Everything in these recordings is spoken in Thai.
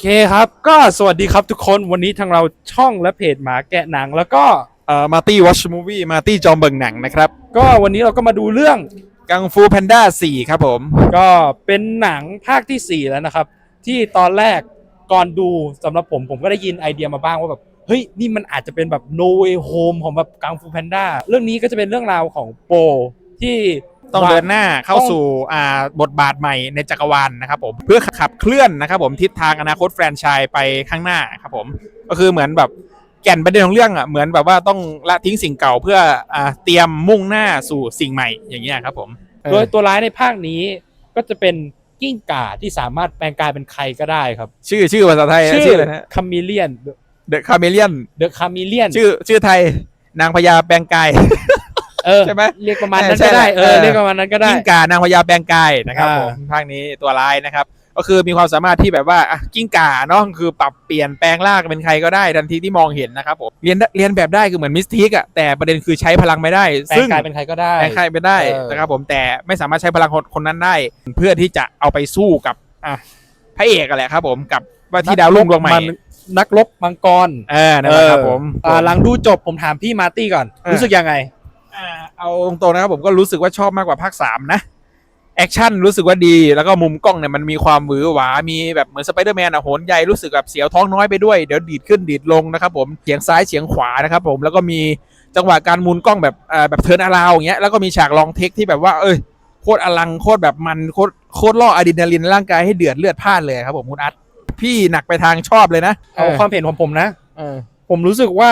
เคครับ ก็สวัสดีครับทุกคนวันนี้ทางเราช่องและเพจหมาแกะหนัง แล้วก็เอ่อมาตี้วอชมูวี่มาตี้จอมเบิ่งหนังนะครับ ก็วันนี้เราก็มาดูเรื่องกังฟูแพนด้า4ครับผม ก็เป็นหนังภาคที่ 4 แล้วนะครับ ที่ตอนแรกก่อนดูสำหรับผมผมก็ได้ยินไอเดียมาบ้างว่าแบบเฮ้ยนี่มันอาจจะเป็นแบบ No Way Home ของแบบกังฟูแพนด้าเรื่องนี้ก็จะเป็นเรื่องราวของโปที่ ต้องเดินหน้าเข้าสู่อ่าบทบาทใหม่ในจักรวาลนะครับผมเพื่อขับเคลื่อนนะครับผมทิศทางอนาคตแฟรนไชส์ไปข้างหน้าครับผมก็คือเหมือนแบบแก่นประเด็นของเรื่องอะเหมือนแบบว่าต้องละทิ้งสิ่งเก่าเพื่ออ่าเตรียมมุ่งหน้าสู่สิ่งใหม่อย่างเงี้ยครับผมโดยตัวร้ายในภาคนี้ก็จะเป็นกิ้งก่าที่สามารถแปลงกายเป็นใครก็ได้ครับ ชื่อชื่อภาษาไทยชื่ชื่ออะไรนะคามิเลียนเดอะคาเมเลียนเดอะคามิเลียนชื่อชื่อไทยนางพญาแปลงกาย เออใช่ไหมเรียกประมาณนั้นใช่ก็ได้ใช่เออเออเรียกประมาณนั้นก็ได้กิ้งก่านางพญาแปลงกายนะครับอ่าผมภาคนี้ตัวร้ายนะครับ ก็คือมีความสามารถที่แบบว่าอะกิ้งก่าเนาะคือปรับเปลี่ยนแปลงร่างเป็นใครก็ได้ทันทีที่มองเห็นนะครับผมเรียนเรียนแบบได้คือเหมือนมิสทิกอะแต่ประเด็นคือใช้พลังไม่ได้แปลงซึ่งกายเป็นใครก็ได้แปลงใครไม่ได้เออนะครับผมแต่ไม่สามารถใช้พลังคนคนนั้นได้ เพื่อที่จะเอาไปสู้กับอะพระเอกอะแหละครับผมกับว่าที่ดาวรุ่งดวงใหม่นนักรบมังกรเออนั่นแหละครับผมอ่าหลังดูจบผมถามพี่มาร์ตี้ก่อนเออรู้สึกยังไงอ่า เอาตรงๆนะครับผมก็รู้สึกว่าชอบมากกว่าภาคสามนะแอคชั่นรู้สึกว่าดีแล้วก็มุมกล้องเนี่ยมันมีความหวือหวา มีแบบเหมือนสไปเดอร์แมนอะโหนใหญ่รู้สึกแบบเสียวท้องน้อยไปด้วย เดี๋ยวดีดขึ้นดีดลงนะครับผมเฉียงซ้ายเฉียงขวานะครับผมแล้วก็มีจังหวะการหมุนกล้องแบบอ่าแบบเทิร์นอาราวอย่างเงี้ยแล้วก็มีฉากลองเทคที่แบบว่าเอ้ยโคตรอลังโคตรแบบมันโคตรโคตรล่ออะดรีนาลินร่างกายให้เดือดเลือดพล่านเลยครับผมคุณอัดพี่หนักไปทางชอบเลยนะเอาความเห็นของผมนะเออ ผมรู้สึกว่า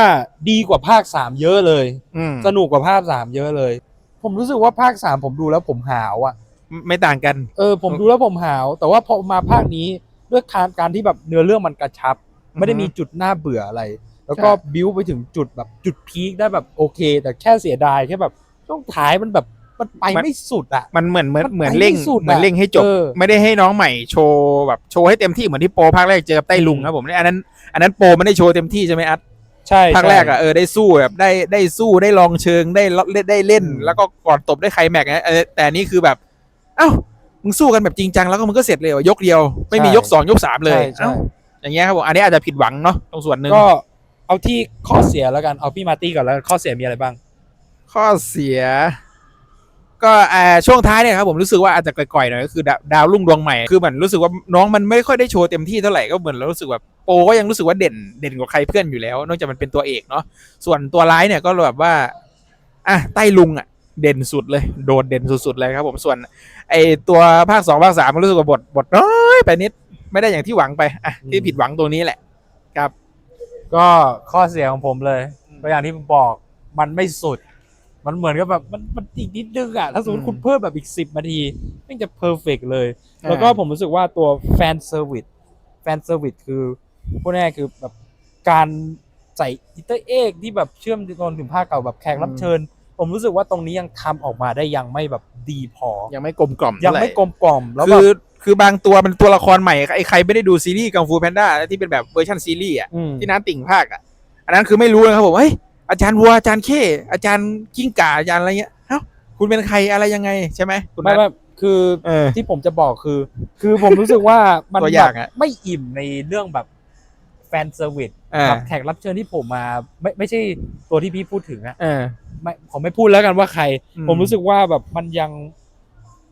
ดีกว่าภาคสามเยอะเลย อืมสนุกกว่าภาคสามเยอะเลย ผมรู้สึกว่าภาคสามผมดูแล้วผมหาวอะ ไม่ต่างกัน เออผมดูแล้วผมหาว แต่ว่าพอมาภาคนี้ด้วยการการที่แบบเนื้อเรื่องมันกระชับ ไม่ได้มีจุดน่าเบื่ออะไร แล้วก็ใช่บิวไปถึงจุดแบบจุดพีคได้แบบโอเค แต่แค่เสียดายแค่แบบช่วงท้ายมันแบบมันไปไม่สุดอะ มันเหมือนเหมือนมันเหมือนไปเร่งไม่สุดอะเหมือนเร่งให้จบ เออ ไม่ได้ให้น้องใหม่โชว์แบบโชว์ให้เต็มที่เหมือนที่โปรภาคแรกเจอกับไต้ลุงครับผมอันนั้น อันนั้นโปรไม่ได้โชว์เต็มที่ใช่ไหมอัด ใช่ภาคแรกอะเออได้สู้แบบได้ได้สู้ได้ลองเชิงได้ลได้ได้เล่นอืมแล้วก็ก่อนตบได้ใครแม็กซ์นะเออแต่อันนี่คือแบบ เอ้ามึงสู้กันแบบจริงจังแล้วก็มึงก็เสร็จเลยว่ะยกเดียว ไม่มียกสองยกสามเลยใช่ใช่เอ้าอย่างเงี้ยครับผมอันนี้อาจจะผิดหวังเนาะตรงส่วนหนึ่งก็เอาที่ข้อเสียแล้วกันเอาพี่มาร์ตี้ก่อนแล้วกันข้อเสียมีอะไรบ้าง ข้อเสีย ก็อ่าช่วงท้ายเนี่ยครับผมรู้สึกว่าอาจจะก่อยๆหน่อยก็คือดาวดาวรุ่งดวงใหม่คือเหมือนรู้สึกว่าน้องมันไม่ค่อยได้โชว์เต็มที่เท่าไหร่ก็เหมือนเรารู้สึกแบบ โปก็ยังรู้สึกว่าเด่นเด่นกว่าใครเพื่อนอยู่แล้ว นอกจากมันเป็นตัวเอกเนาะส่วนตัวร้ายเนี่ยก็แบบว่าอะใต้ลุงอะเด่นสุดเลย โดดเด่นสุดๆเลยครับผมส่วนไอตัวภาคสองภาคสามมันรู้สึกว่าบทบทน้อยไปนิดไม่ได้อย่างที่หวังไปอะที่อืมผิดหวังตรงนี้แหละครับ ก็ข้อเสียของผมเลยก็อย่างที่ผมบอกมันไม่สุด มันเหมือนกับแบบมันมันอีกนิดนึงอะถ้าสมมติอืมคุณเพิ่มแบบอีกสิบนาทีมันจะเพอร์เฟกเลยอ่าแล้วก็ผมรู้สึกว่าตัวแฟนเซอร์วิสแฟนเซอร์วิสคือ พูดง่ายๆคือแบบการใส่อิเตอร์เอกที่แบบเชื่อมโยงถึงภาคเก่าแบบแขกรับเชิญ ผมรู้สึกว่าตรงนี้ยังทำออกมาได้ยังไม่แบบดีพอ ยังไม่กลมกล่อมยังเท่าหร่ไม่กลมกล่อมแล้วคืแบบอคือบางตัวมันตัวละครใหม่ไอ้ใครไม่ได้ดูซีรีส์กังฟูแพนด้าที่เป็นแบบเวอร์ชันซีรีส์อะ ม ที่น้าติ่งภาคอะ อันนั้นคือไม่รู้นะครับผมเฮ้ยอาจารย์วัวอาจารย์เข้อาจารย์กิ้งก่าอาจารย์อะไรเงี้ยเอ้าคุณเป็นใครอะไรยังไงใช่ไหมคุณไม่นัทไม่คือเออ ที่ผมจะบอกคือ คือผมรู้สึกว่า มันตัวอแบย่างบอะไม่อิ่มในเรื่องแบบ แฟนเซอร์วิสเออกับแขกรับเชิญที่ผมมาไม่ไม่ใช่ตัวที่พี่พูดถึงอะเออไม่ผมไม่พูดแล้วกันว่าใคร อืมผมรู้สึกว่าแบบมันยัง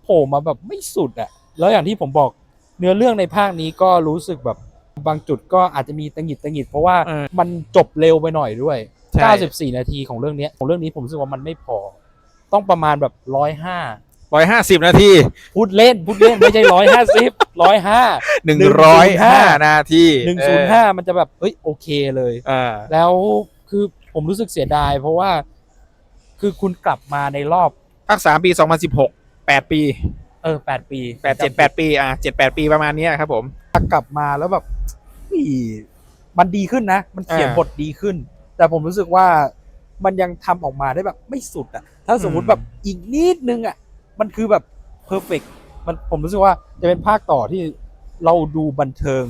โผล่มาแบบไม่สุดอะแล้วอย่างที่ผมบอกเนื้อเรื่องในภาคนี้ก็รู้สึกแบบบางจุดก็อาจจะมีตังหงิดตังหงิด เพราะว่าเออมันจบเร็วไปหน่อยด้วย ใช่94 นาทีของเรื่องเนี้ยของเรื่องนี้ผมรู้สึกว่ามันไม่พอ ต้องประมาณแบบร้อยห้า ร้อยห้าสิบนาทีพูดเล่นพูดเล่นไม่ใช่ร้อยห้าสิบร้อยห้าหนึ่งร้อยห้า105นาทีหนึ่งศูนย์ห้ามันจะแบบเอ้ยโอเคเลยเออแล้วคือผมรู้สึกเสียดาย เพราะว่า คือคุณกลับมาในรอบภาคสามปีสองพันสิบหกแปดปี เออแปดปีแปดเจ็ดแปดปีอะเจ็ดแปดปีประมาณเนี้ยครับผมกลับมาแล้วแบบอีมันดีขึ้นนะ มันเขียนอ่าบทดีขึ้น แต่ผมรู้สึกว่ามันยังทำออกมาได้แบบไม่สุดอะ ถ้าสมมุติอืมแบบอีกนิดนึงอะ มันคือแบบเพอร์เฟกมันผมรู้สึกว่าจะเป็นภาคต่อที่เราดูบันเทิง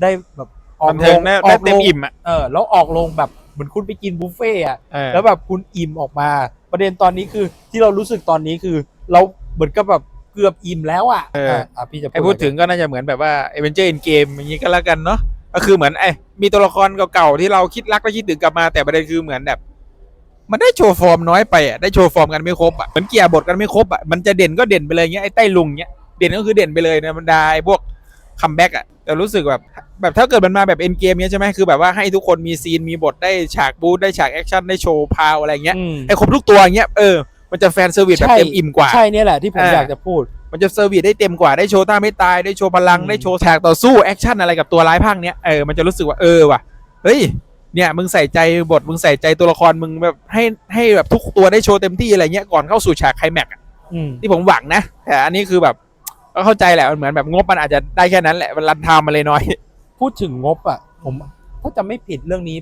ได้แบบออกบันเทิงได้อได้อกเต็มโรงอิ่มอะเออแล้วออกลงแบบเหมือนคุณไปกินบุฟเฟ่ต์อะเออแล้วแบบคุณอิ่มออกมา ประเด็นตอนนี้คือที่เรารู้สึกตอนนี้คือ เราเหมือนกับแบบเกือบอิ่มแล้วอะเอออะอะพี่จะให้พูดถึงก็น่าจะเหมือนแบบว่า a v e n g e r Endgame อย่างนี้ก็แล้วกันเนาะก็คือเหมือนไอ้มีตัวละครเก่าๆที่เราคิดรักและคิดถึงกลับมาแต่ประเด็นคือเหมือนแบบ มันได้โชว์ฟอร์มน้อยไปอะได้โชว์ฟอร์มกันไม่ครบอะเหมือนเกียร์บทกันไม่ครบอะมันจะเด่นก็เด่นไปเลยเงี้ยไอ้ใต้ลุงเงี้ยเด่นก็คือเด่นไปเลยในบรรดาไอ้พวกคัมแบ็กอะแต่รู้สึกแบบแบบถ้าเกิดมันมาแบบเอ็นเกมเนี้ยใช่ไหมคือแบบว่าให้ทุกคนมีซีนมีบทได้ฉากบูธได้ฉากแอคชั่นได้โชว์พาวอะไรเงี้ยอืมไอ้ครบทุกตัวเงี้ยเออมันจะแฟนเซอร์วิสแบบใช่เต็มอิ่มกว่าใช่เนี่ยแหละที่ผมอ่าอยากจะพูด มันจะเซอร์วิสได้เต็มกว่าได้โชว์ท่าไม่ตายได้โชว์พลังอืมได้โชว์ฉากต่อสู้แอคชั่นอะไรกับตัวร้ายภาคเนี้ยเออมันจะรู้สึกว่าเออว่ะเฮ้ย เนี่ยมึงใส่ใจบทมึงใส่ใจตัวละครมึงแบบให้ให้แบบทุกตัวได้โชว์เต็มที่อะไรเงี้ยก่อนเข้าสู่ฉากไคลแม็กซ์อะอืมที่ผมหวังนะ แต่อันนี้คือแบบก็เข้าใจแหละมันเหมือนแบบงบมันอาจจะได้แค่นั้นแหละมันรันไทม์มาเลยน้อย พูดถึงงบอะ ผมถ้าจะไม่ผิดเรื่องนี้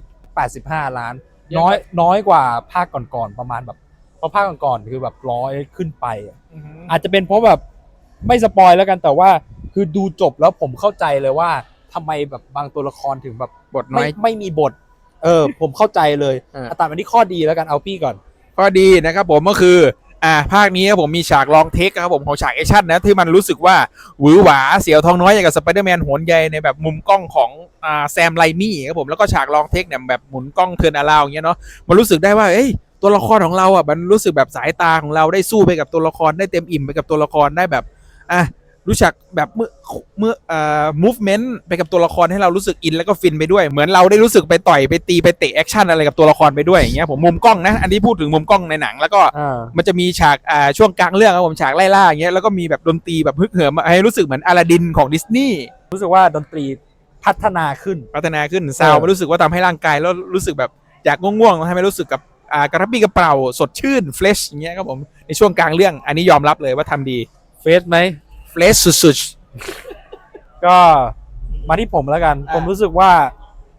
85 ล้าน เยอะ น้อยไหมน้อยกว่าภาคก่อนๆประมาณแบบเพราะภาคก่อนๆคือแบบร้อยขึ้นไปอะอาจจะเป็นเพราะแบบไม่สปอยแล้วกันแต่ว่าคือดูจบแล้วผมเข้าใจเลยว่าทำไมแบบบางตัวละครถึงแบบบทน้ไม่อย ไม่มีบท เออผมเข้าใจเลยเอออะตัดมาที่ข้อดีแล้วกันเอาพี่ก่อน ข้อดีนะครับผมก็คืออ่าภาคนี้ครับผมมีฉากลองเทคครับผมของฉากแอคชั่นนะที่มันรู้สึกว่าหวือหวาเสียวทองน้อยอย่างกับสไปเดอร์แมนโหนใยในแบบมุมกล้องของอ่าแซมไลมี่ครับผมแล้วก็ฉากลองเทคเนี่ยแบบหมุนกล้องเทิร์นอาราวอย่างเงี้ยเนาะมันรู้สึกได้ว่าเอ้ยตัวละครของเราอะมันรู้สึกแบบสายตาของเราได้สู้ไปกับตัวละครได้เต็มอิ่มไปกับตัวละครได้แบบอะ รู้จักแบบเมื่อเมื่ออ่า movement ไปกับตัวละครให้เรารู้สึกอินแล้วก็ฟินไปด้วยเหมือนเราได้รู้สึกไปต่อยไปตีไปเตะแอคชั่นอะไรกับตัวละครไปด้วยอย่างเงี้ยผมมุมกล้องนะอันนี้พูดถึงมุมกล้องในหนัง แล้วก็อ่า มันจะมีฉากอ่าช่วงกลางเรื่องครับผมฉากไล่ล่าอย่างเงี้ยแล้วก็มีแบบดนตรีแบบฮึกเหิมให้รู้สึกเหมือนอลาดินของดิสนีย์รู้สึกว่าดนตรีพัฒนาขึ้น พัฒนาขึ้นซาวด์มันรู้สึกว่าทำให้ร่างกายแล้วรู้สึกแบบจากง่วงๆให้มันรู้สึกกับอ่ากระทับปี้กระเป๋าสดชื่นเฟรชอย่างเงี้ยครับผมในช่วงกลางเรื่องอันนี้ยอมรับเลยว่าทำดี เฟสไหม เฟรชสุดก็มาที่ผมแล้วกัน อ่าผมรู้สึกว่า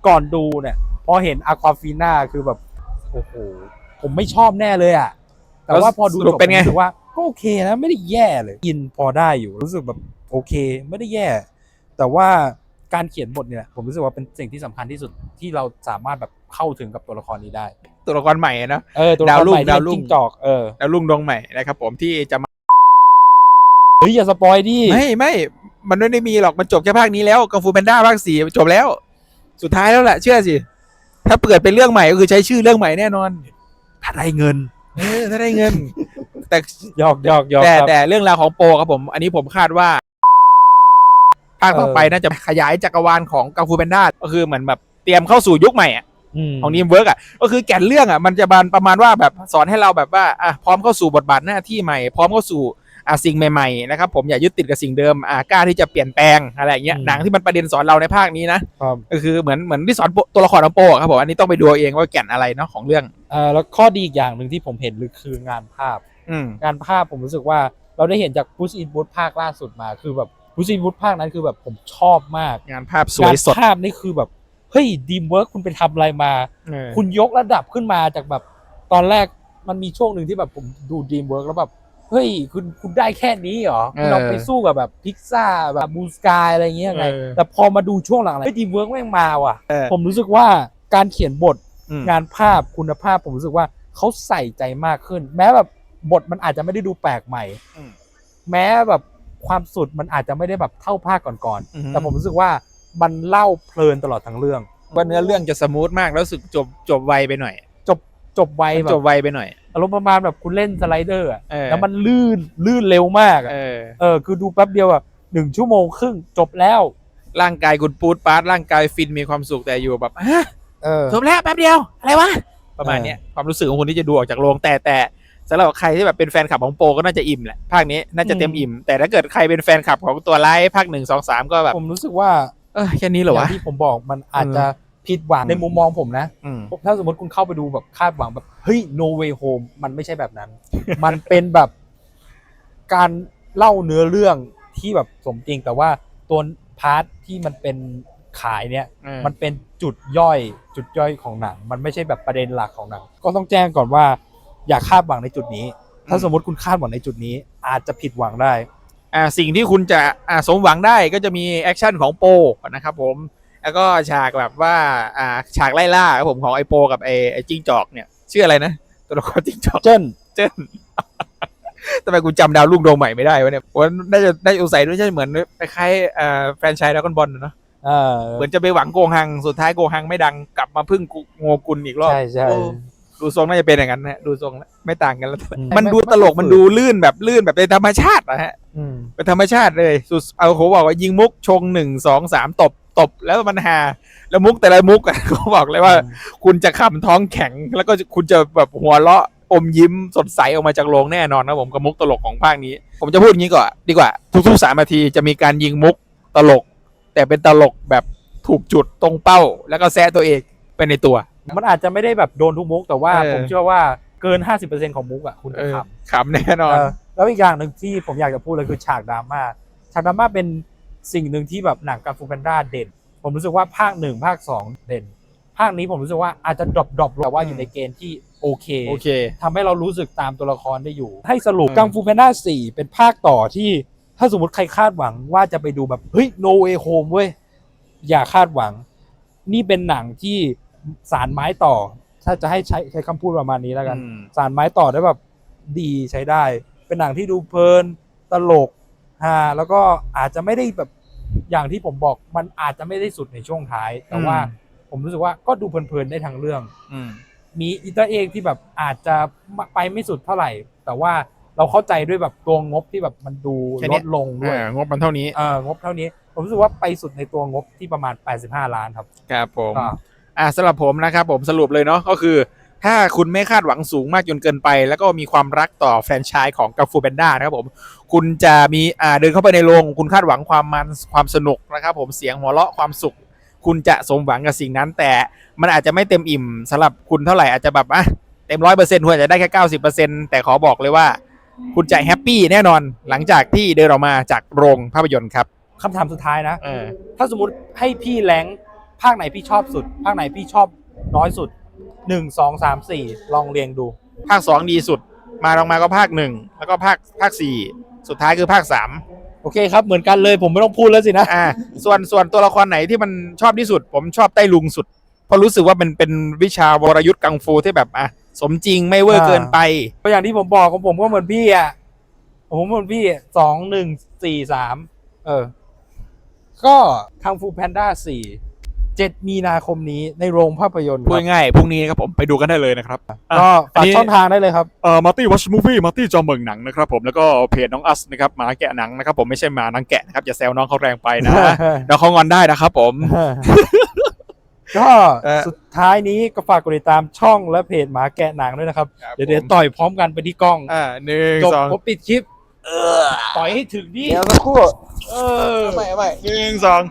ก่อนดูเนี่ย พอเห็นอควาฟีน่าคือแบบโอ้โหผมไม่ชอบแน่เลยอะแต่ว่าพอดูสรุปเป็นไง ผมรู้สึกว่าก็โอเคนะไม่ได้แย่เลยกินพอได้อยู่รู้สึกแบบโอเค ไม่ได้แย่ แต่ว่าการเขียนบทเนี่ยผมรู้สึกว่าเป็นสิ่งที่สำคัญที่สุดที่เราสามารถแบบเข้าถึงกับตัวละครนี้ได้ ๆ ตัวละครใหม่นะเออตัวละดาควรรุ่งใหม่ที่ดาวเป็นรุ่งจิ้งจอกเออ แล้วลุงดวงใหม่นะครับผมที่จะมาเฮ้ยอย่าสปอยดิไม่ไม่ มันไม่ได้มีหรอกมันจบแค่ภาคนี้แล้วกังฟูแพนด้าภาคสี่จบแล้ว สุดท้ายแล้วแหละเชื่อสิ ถ้าเปิดเป็นเรื่องใหม่ก็คือใช้ชื่อเรื่องใหม่แน่นอน ถ้าได้เงินเออถ้าได้เงิน แต่หยอกหยอกหยอกแต่ครับแต่เรื่องราวของโปรครับผม อันนี้ผมคาดว่าภาคต่อไปเออน่าจะขยายจักรวาลของกังฟูแพนด้าก็คือเหมือนแบบเตรียมเข้าสู่ยุคใหม่อะมของนีมเวิร์กอะก็คือแก่นเรื่องอะมันจะบานประมาณว่าแบบสอนให้เราแบบว่าอะพร้อมเข้าสู่บทบาทหน้าที่ใหม่ พร้อมเข้าสู่ อะสิ่งใหม่ๆนะครับผมอย่ายึดติดกับสิ่งเดิมอะกล้าที่จะเปลี่ยนแปลงอะไรอย่างเงี้ยหนังที่มันประเด็นสอนเราในภาคนี้นะครับก็คือเหมือนเหมือนที่สอนโปตัวละครของโปอะครับผมอันนี้ต้องไปดูเอาเองว่าแก่นอะไรเนาะของเรื่องเออแล้วข้อดีอีกอย่างหนึ่งที่ผมเห็นเลยคืองานภาพ อืมงานภาพผมรู้สึกว่าเราได้เห็นจากพุชอินบูธภาคล่าสุดมาคือแบบพุชอินบูธภาคนั้นคือแบบผมชอบมากงานภาพสวยสดงานภาพนี่คือแบบเฮ้ยดีมเวิร์กคุณไปทำอะไรมาเออคุณยกระดับขึ้นมาจากแบบตอนแรกมันมีช่วงหนึ่งที่แบบผมดูดีมเวิร์กแล้วแบบ เฮ้ยคุณคุณได้แค่นี้เหรอคุณเอาไปสู้กับแบบพิกซ่าแบบบูสกายอะไรเงี้ยไงเออแต่พอมาดูช่วงหลังๆเฮ้ยดีมเวิร์กแม่งมาว่ะเออผมรู้สึกว่าการเขียนบทอืมงานภาพคุณภาพผมรู้สึกว่าเขาใส่ใจมากขึ้น แม้แบบบทมันอาจจะไม่ได้ดูแปลกใหม่อืมแม้แบบความสุดมันอาจจะไม่ได้แบบเท่าภาคก่อนอือฮึๆแต่ผมรู้สึกว่ามันเล่าเพลินตลอดทั้งเรื่องว่าเนื้อเรื่องจะสมูทมากแล้วรู้สึกจบจบไวไปหน่อย จบจบไวแบจบบไวไปหน่อย อารมณ์ประมาณแบบคุณเล่นสไลเดอร์อะเออ แล้วมันลื่นลื่นเร็วมากอะเออ เออคือดูแป๊บเดียวแบบหนึ่งชั่วโมงครึ่งจบแล้ว ร่างกายคุณปูดปาร์ตร่างกายฟินมีความสุขแต่อยู่แบบฮะเออ จบแล้วแป๊บเดียว อะไรวะ ประมาณเออเนี้ยความรู้สึกของคนที่จะดูออกจากโรงแต่แต่สำหรับใครที่แบบเป็นแฟนคลับของโปก็น่าจะอิ่มแหละภาคนี้น่าจะเต็มอิ่ม แต่ถ้าเกิดใครเป็นแฟนคลับของตัวร้ายภาคหนึ่งสองสามก็แบบผมรู้สึกว่าเออแค่นี้เหรออวะย่างที่ผมบอกมันอาจจะ ผิดหวังในมุมมองผมนะ อืม ถ้าสมมติคุณเข้าไปดูแบบคาดหวังแบบเฮ้ย no way home มันไม่ใช่แบบนั้น มันเป็นแบบการเล่าเนื้อเรื่องที่แบบสมจริง แต่ว่าตัวพาร์ทที่มันเป็นขายเนี่ย เออ มันเป็นจุดย่อย จุดย่อยของหนัง มันไม่ใช่แบบประเด็นหลักของหนัง ก็ต้องแจ้งก่อนว่า อย่าคาดหวังในจุดนี้ ถ้าสมมติคุณคาดหวังในจุดนี้ อาจจะผิดหวังได้ อ่าสิ่งที่คุณจะอ่าสมหวังได้ก็จะมีแอคชั่นของโปนะครับผม แล้วก็ฉากแบบว่าอ่าฉากไล่ล่าครับผมของไอโปกับไอไอจิ้งจอกเนี่ยชื่ออะไรนะตัวละครจิ้งจอกเจิ้นเจิ้นทำไมกูจำดาวลูกโดงใหม่ไม่ได้วะเนี่ยว่าน่าจะน่าจะอุใส่ด้วยใช่เหมือนคล้ายๆเอ่อแฟรนไชส์ดราก้อนบอลเนาะเออเหมือนจะไปหวังโกหังสุดท้ายโกหังไม่ดังกลับมาพึ่งกูโงกุลอีกรอบใช่ใช่โอ้ดูทรงน่าจะเป็นอย่างนั้นนะดูทรงแล้วไม่ต่างกันแล้วอืมมันดูตลกมันดูลื่นแบบลื่นแบบเป็นธรรมชาตินะฮะอืมเป็นธรรมชาติเลยสุดเอาเขาบอกว่ายิงมุกชงหนึ่งสองสามตบ ตบแล้วมันฮาแล้วมุกแต่ละมุกอะเขาบอกเลยว่า คุณจะขำท้องแข็ง แล้วก็คุณจะแบบหัวเราะอมยิ้มสดใสออกมาจากโรงแน่นอนนะผมกับมุกตลกของภาคนี้ ผมจะพูดอย่างนี้ก่อนดีกว่า ทุกๆสามนาทีจะมีการยิงมุกตลก แต่เป็นตลกแบบถูกจุดตรงเป้า แล้วก็แซะตัวเองไปในตัว มันอาจจะไม่ได้แบบโดนทุกมุกแต่ว่าเออ ผมเชื่อว่าเกิน 50%ของมุกอะคุณเอจะอขำขำแน่นอน เออแล้วอีกอย่างหนึ่งที่ผมอยากจะพูดเลยคือฉากดราม่าฉากดราม่าเป็น สิ่งหนึ่งที่แบบหนังกังฟูแพนด้าเด่น ผมรู้สึกว่าภาคหนึ่งภาคสองเด่น ภาคนี้ผมรู้สึกว่าอาจจะดรอปดรอปแต่ว่าอยู่ในเกณฑ์ที่โอเคโอเคทำให้เรารู้สึกตามตัวละครได้อยู่ ให้สรุปอืมกังฟูแพนด้าสี่เป็นภาคต่อที่ถ้าสมมติใครคาดหวังว่าจะไปดูแบบเฮ้ย no way home เว้ยอย่าคาดหวัง นี่เป็นหนังที่สารไม้ต่อ ถ้าจะให้ใช้ใช้คำพูดประมาณนี้แล้วกันอืมสารไม้ต่อได้แบบดีใช้ได้ เป็นหนังที่ดูเพลินตลก ฮาแล้วก็อาจจะไม่ได้แบบอย่างที่ผมบอกมันอาจจะไม่ได้สุดในช่วงท้าย แต่ว่าอืมผมรู้สึกว่าก็ดูเพลินๆได้ทั้งเรื่องอืมมีอิตาเองที่แบบอาจจะไปไม่สุดเท่าไหร่ แต่ว่าเราเข้าใจด้วยแบบตัวงบที่แบบมันดูแค่ลเนี้ดยลงด้วยอ่างบมันเท่านี้เอองบเท่านี้ ผมรู้สึกว่าไปสุดในตัวงบที่ประมาณ 85 ล้านครับครับผมอ่าอ่าสำหรับผมนะครับผมสรุปเลยเนาะก็คือ ถ้าคุณไม่คาดหวังสูงมากจนเกินไป แล้วก็มีความรักต่อแฟรนไชส์ของกัฟฟูเบนด้านะครับผมคุณจะมีอ่าเดินเข้าไปในโรงคุณคาดหวังความมันความสนุกนะครับผมเสียงหัวเราะความสุข คุณจะสมหวังกับสิ่งนั้น แต่มันอาจจะไม่เต็มอิ่มสำหรับคุณเท่าไหร่อาจจะแบบอะเต็มร้อยเปอร์เซ็นต์คุณอาจจะได้แค่เก้าสิบเปอร์เซ็นต์แต่ขอบอกเลยว่า คุณจะแฮปปี้แน่นอนหลังจากที่เดินออกมาจากโรงภาพยนตร์ครับคำถามสุดท้ายนะ เออถ้าสมมติให้พี่แรงค์ภาคไหนพี่ชอบสุด ภาคไหนพี่ชอบน้อยสุด 1 2 3 4ลองเรียงดู ภาคสองดีสุด มาลงมาก็ภาคหนึ่งแล้วก็ภาคภาคสี่สุดท้ายคือภาคสามโอเคครับ เหมือนกันเลยผมไม่ต้องพูดแล้วสินะ อ่า ส่วนส่วนตัวละครไหนที่มันชอบที่สุด ผมชอบไต้ลุงสุด เพราะรู้สึกว่ามันเป็นวิชาวรยุทธ์กังฟูที่แบบอะสมจริงไม่เวอร์อ่าเกินไป ก็อย่างที่ผมบอกของผมก็เหมือนพี่อะผมเหมือนพี่สองหนึ่งสี่สามเออ ก็คังฟูแพนด้าสี่ เจ็ดมีนาคมนี้ในโรงภาพยนตร์คพูรัดบง่ายๆพรุ่งนี้ครับผมไปดูกันได้เลยนะครับก็อันฝากนี้ ช่องทางได้เลยครับ เอ่อมาร์ตี้วัชมูฟี่มาร์ตี้จอมเมืองหนังนะครับผมแล้วก็เพจน้องอัสนะครับหมาแกะหนังนะครับผมไม่ใช่หมานังแกะนะครับอย่าแซวน้องเขาแรงไปนะเดี๋ยวเขางอนได้นะครับผม ก็เออสุดท้ายนี้ก็ฝากกดติดตามช่องและเพจหมาแกะหนังด้วยนะครับ เดี๋ยวเดี๋ยวต่อยพร้อมกันไปที่กล้องอ่าหนึ่งจบสองผมปิดคลิปต่อยให้ถึงนี่เดี๋ยวสักครู่เออ ไม่ไม่หนึ่งสอง